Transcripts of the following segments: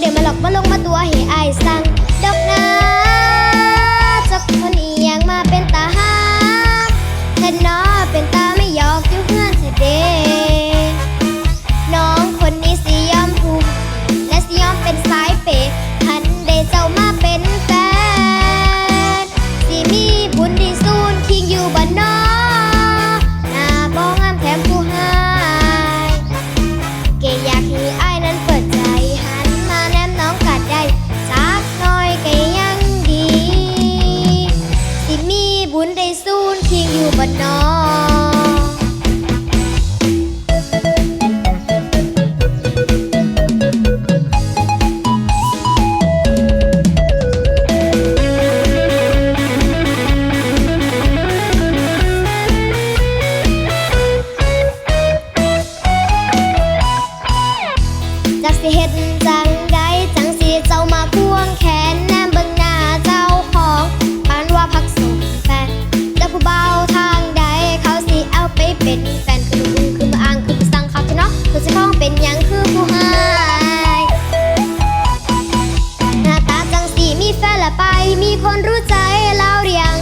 เดี๋ยวมาหลอกมาลงมาตัวเหไอสั่ง เพียงอยู่บนน้อง คนรู้ใจเราเรียง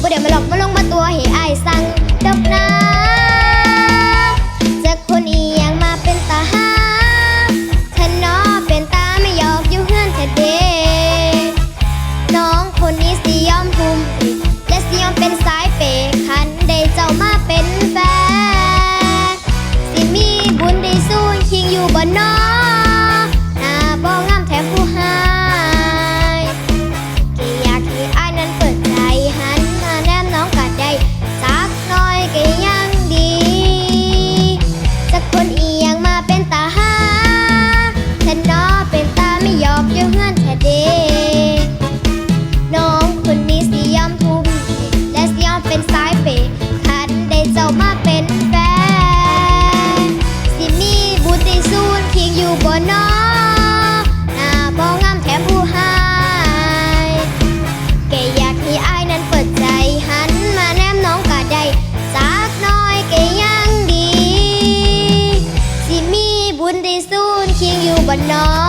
บ่เดี๋ยวมาหลอกมาลงมาตัวเห็น ว่น้อง